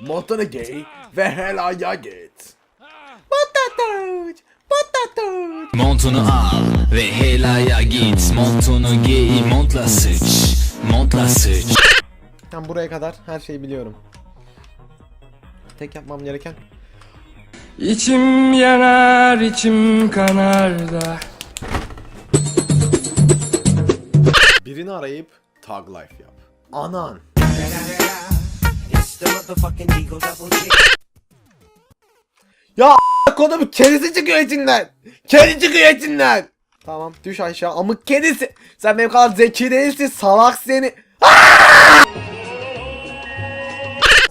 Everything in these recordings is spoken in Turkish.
montunu giy ve helaya git. Patatoç, patatoç. Montunu al ve helaya git Montunu giy montla sıç Montla sıç Ben buraya kadar her şeyi biliyorum. Tek yapmam gereken İçim yanar, içim kanar da. birini arayıp tag life yap. Anan. Ya kodumu kedisi çıkıyor içinden. Kedi çıkıyor içinden. Tamam düş aşağı amık kedisi. Sen benim kadar zeki değilsin salak seni.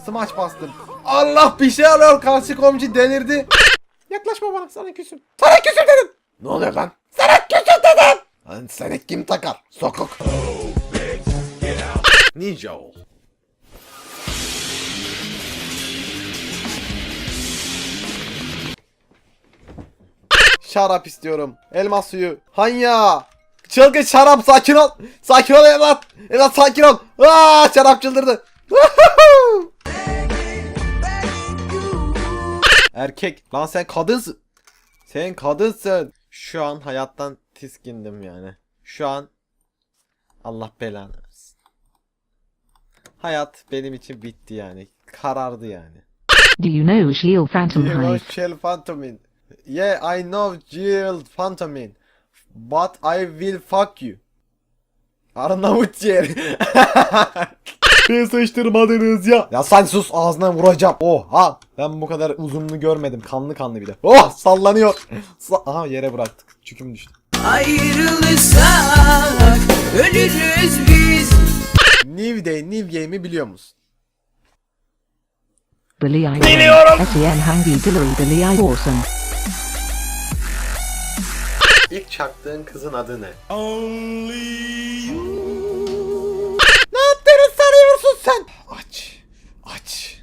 Smaç bastım. Allah bir şey alıyor karşı komşu delirdi. Yaklaşma bana sana küsüm. Sana küsüm dedim. Ne oluyor lan? Sana küsüm dedim. Lan seni kim takar? Sokak. Ninja ol. Şarap istiyorum. Elma suyu. Hanya. Çılgın şarap sakin ol. Sakin ol evlat. Evlat sakin ol. Aa, şarap çıldırdı. Erkek. Lan sen kadınsın. Sen kadınsın. Şu an hayattan tiskindim yani. Şu an Allah belanı versin. Hayat benim için bitti yani. Karardı yani. Do you know Shield Phantom You know Hive? Shell Phantomin. Yeah, I know Jill Phantomin. But I will fuck you. Arnavut yer. Sıçtırmadınız ya. Ya sen sus ağzına vuracağım. Oha. Ben bu kadar uzunluğu görmedim. Kanlı kanlı bir de. Oh sallanıyor. Sa- Aha yere bıraktık. Çüküm düştü. Ayrılırsak ölürüz biz. New Day, New Game'i biliyor musun? Biliyorum. Sen hangi Billy Awesome? İlk çaktığın kızın adı ne? Ne yaptığını sanıyorsun sen? Aç. Aç.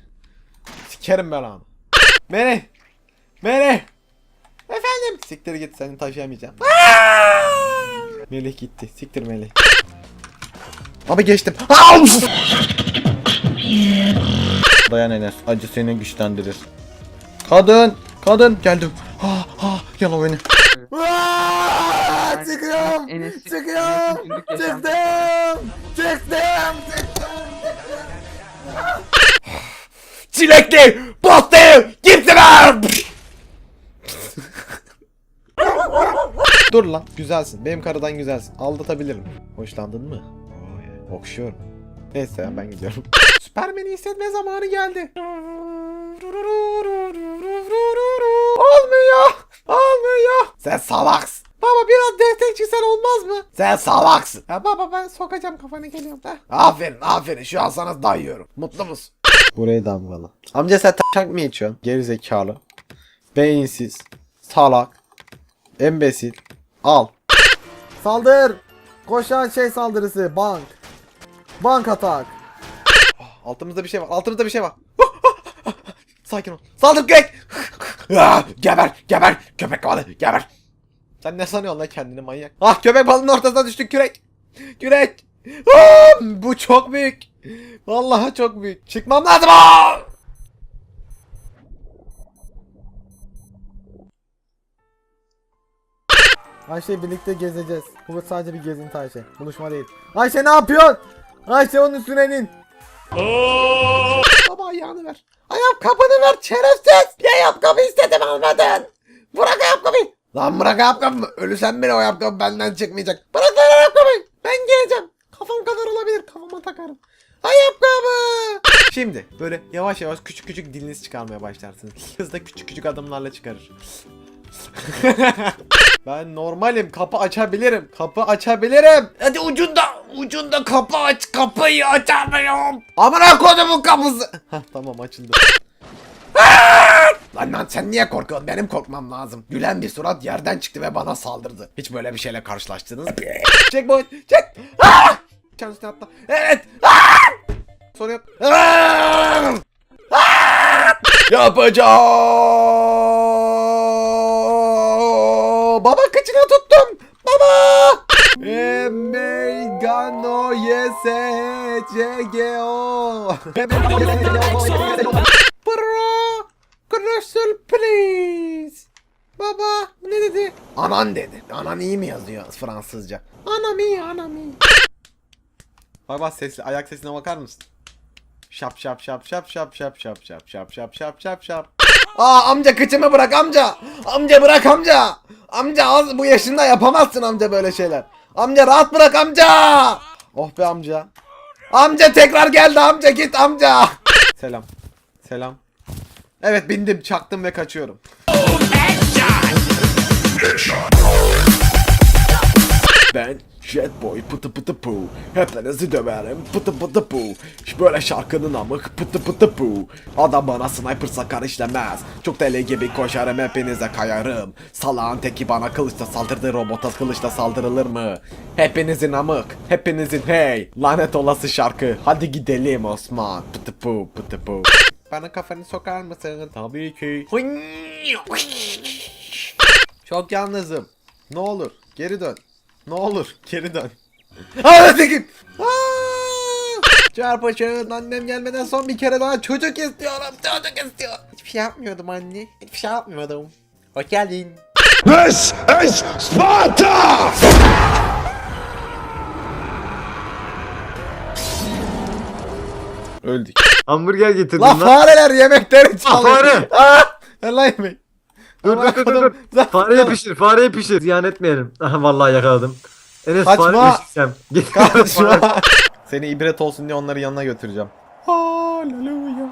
Sikerim ben onu. Melih. Melih. Efendim. Siktir git seni taşıyamayacağım. Melih gitti. Siktir Melih. Abi geçtim. Dayan Enes. Acı seni güçlendirir. Kadın. Kadın. Geldim. Ha ha. Yala beni. Aa, Çıkıyorum. Enes- Çıkıyorum. Enes'in günlük yaşam- Çıktım. Çıktım. Çilekli. Postayı. Gittiler. Dur lan güzelsin. Benim karıdan güzelsin. Aldatabilirim. Hoşlandın mı? Oy, Okşuyorum. Neyse ya, ben gidiyorum. Süpermen'i hissetme zamanı geldi. Sen salaksın. Baba biraz destek çıksan olmaz mı? Sen salaksın. Ya baba ben sokacağım kafanı geliyorum. Ha? Aferin aferin şu an sana dayıyorum. Mutlu musun? Burayı damgalı. Amca sen taşak mı içiyorsun? Geri zekalı. Beyinsiz. Salak. Embesil. Al. Saldır. Koşan şey saldırısı. Bank. Bank atak. Altımızda bir şey var. Altımızda bir şey var. Sakin ol. Saldır kürek. Ah, geber. Geber. Köpek balığı. Geber. Sen ne sanıyorsun lan kendini manyak? Ah köpek balığının ortasına düştük kürek. Kürek. Ah, bu çok büyük. Vallahi çok büyük. Çıkmam lazım. Ah! Ayşe birlikte gezeceğiz. Bu sadece bir gezinti Ayşe. Buluşma değil. Ayşe ne yapıyorsun? Ayşe onun üstüne in. Baba ayağını ver. Ayakkabını ver şerefsiz. Bir ayakkabı istedim almadın. Bırak ayakkabıyı. Lan bırak ayakkabımı. Ölürsen bile o ayakkabı benden çıkmayacak. Bırak lan ayakkabıyı. Ben geleceğim. Kafam kadar olabilir. Kafama takarım. Ayakkabı. Şimdi böyle yavaş yavaş küçük küçük diliniz çıkarmaya başlarsınız. Kız da küçük küçük adımlarla çıkarır. ben normalim. Kapı açabilirim. Kapı açabilirim. Hadi ucunda. Ucunda kapı aç. Kapıyı açamıyorum. Amına kodumun kapısı. Hah tamam açıldı. Lan lan sen niye korkuyorsun? Benim korkmam lazım. Gülen bir surat yerden çıktı ve bana saldırdı. Hiç böyle bir şeyle karşılaştınız mı? çek boy, çek. Ah! Kendisine atla. Evet. Ah! Sorun yok. Ah! Ah! Yapacağım. baba. Americano yes CGO. Bro, commercial please. Baba ne dedi? Anan dedi. Anan iyi mi yazıyor Fransızca? Anam iyi anam iyi. Bak bak sesli ayak sesine bakar mısın? Şap şap şap şap şap şap şap şap şap şap şap şap şap. Aa amca kıçımı bırak amca. Amca bırak amca. Amca az bu yaşında yapamazsın amca böyle şeyler. Amca rahat bırak amca. Oh be amca. Amca tekrar geldi amca git amca. Selam. Selam. Evet bindim çaktım ve kaçıyorum. Ben Jetboy pıtı pıtı pu Hepinizi döverim pıtı pıtı pu Böyle şarkının amık pıtı pıtı pu Adam bana sniper sakar işlemez. Çok deli gibi koşarım hepinize kayarım. Salağın teki bana kılıçla saldırdı robota kılıçla saldırılır mı? Hepinizin amık hepinizin hey Lanet olası şarkı. Hadi gidelim Osman. Pıtı pu pıtı pu Bana kafanı sokar mısın? Tabii ki. Çok yalnızım. Ne olur geri dön ne olur geri dön. Anasını? Çarpışın annem gelmeden son bir kere daha çocuk istiyorum çocuk istiyorum. Hiçbir şey yapmıyordum anne. Hiçbir şey yapmıyordum. Hoş geldin. This is Sparta! Öldük. Hamburger getirdim La lan. fareler yemekleri çalıyor. fare! Ah! Ver lan yemek. Dur dur dur dur. dur. Fareye pişir, fareye pişir. Ziyan etmeyelim. Aha vallahi yakaladım. Enes Kaçma. fare pişirsem. Git. Kaçma. Seni ibret olsun diye onları yanına götüreceğim. Hallelujah.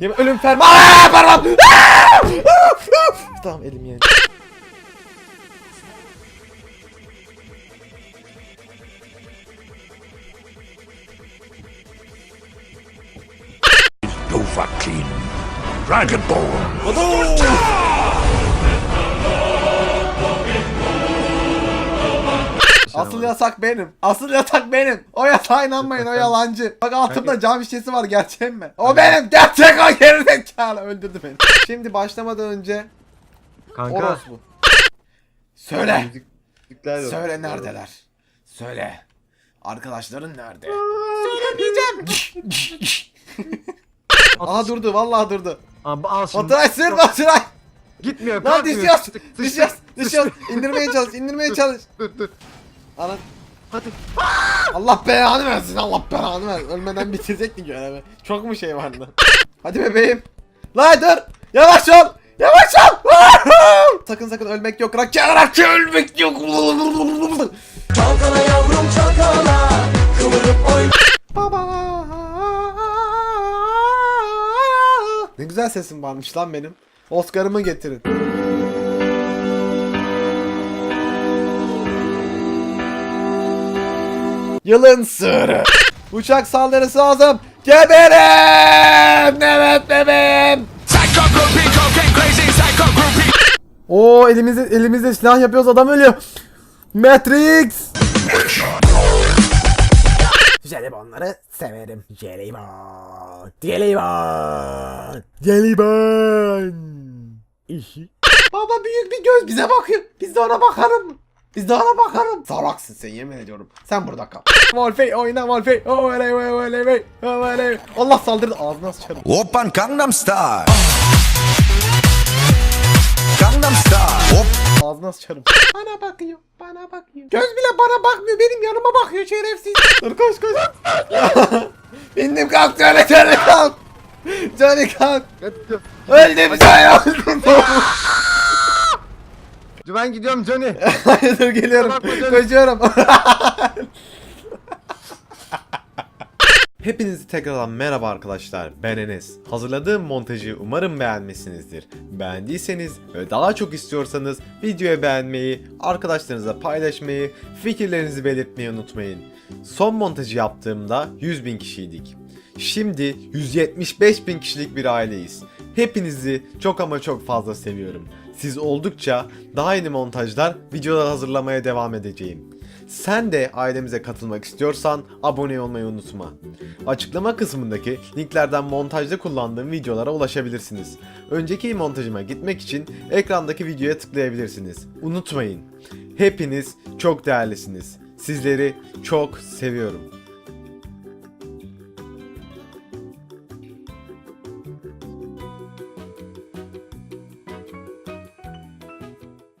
Yeme ölüm ferma. Aa, parmağım. Tamam elim yendi. Dovahkiin. Dragonborn. Asıl yasak benim. Asıl yasak benim. O yatağa inanmayın o yalancı. Bak altımda cam şişesi var gerçeğim mi? O benim. Gerçek o gerizekalı. Öldürdü beni. Şimdi başlamadan önce Kanka. orospu. Söyle. Müzikler yok. Söyle neredeler? Söyle. Arkadaşların nerede? Söylemeyeceğim. Aha durdu vallahi durdu. Abi al şimdi. Baturay sır Baturay. Gitmiyor. Lan kalkmıyor. düşüyoruz. Sıçtık, sıçtık, Düşüyoruz. sıçtık. Düşüyoruz. İndirmeye çalış. indirmeye çalış. Dur dur. Ana. Hadi. Allah belanı versin. Allah belanı versin. Ölmeden bitirecektik görevi. Çok mu şey vardı? Hadi bebeğim. Lan dur. Yavaş ol. Yavaş ol. sakın sakın ölmek yok. Rakı ölmek yok. Sesim varmış lan benim. Oscar'ımı getirin. Yılın sığırı. Uçak saldırısı lazım. Geberin! Evet bebeğim. Oo elimizde elimizde silah yapıyoruz adam ölüyor. Matrix. Jelibonları severim. Jelibon. Jelibon. Jelibon. İşi. Baba büyük bir göz bize bakıyor. Biz de ona bakalım. Biz de ona bakalım. Salaksın sen yemin ediyorum. Sen burada kal. Wolfey oyna Wolfey. Oley oley oley oley. Allah saldırdı ağzına sıçarım. Oppan Gangnam Style. Gangnam Style. Ağzına sıçarım. Bana bakıyor. Bana bakıyor. Göz bile bana bakmıyor. Benim yanıma bakıyor şerefsiz. Dur koş koş. Bindim kalk Johnny Johnny kalk. Johnny kalk. Öldüm Johnny öldüm. Ben gidiyorum Johnny. Dur geliyorum. Koşuyorum. Hepinizi tekrardan merhaba arkadaşlar. Ben Enes. Hazırladığım montajı umarım beğenmişsinizdir. Beğendiyseniz ve daha çok istiyorsanız videoyu beğenmeyi, arkadaşlarınızla paylaşmayı, fikirlerinizi belirtmeyi unutmayın. Son montajı yaptığımda 100 bin kişiydik. Şimdi 175 bin kişilik bir aileyiz. Hepinizi çok ama çok fazla seviyorum. Siz oldukça daha yeni montajlar, videolar hazırlamaya devam edeceğim. Sen de ailemize katılmak istiyorsan abone olmayı unutma. Açıklama kısmındaki linklerden montajda kullandığım videolara ulaşabilirsiniz. Önceki montajıma gitmek için ekrandaki videoya tıklayabilirsiniz. Unutmayın. Hepiniz çok değerlisiniz. Sizleri çok seviyorum.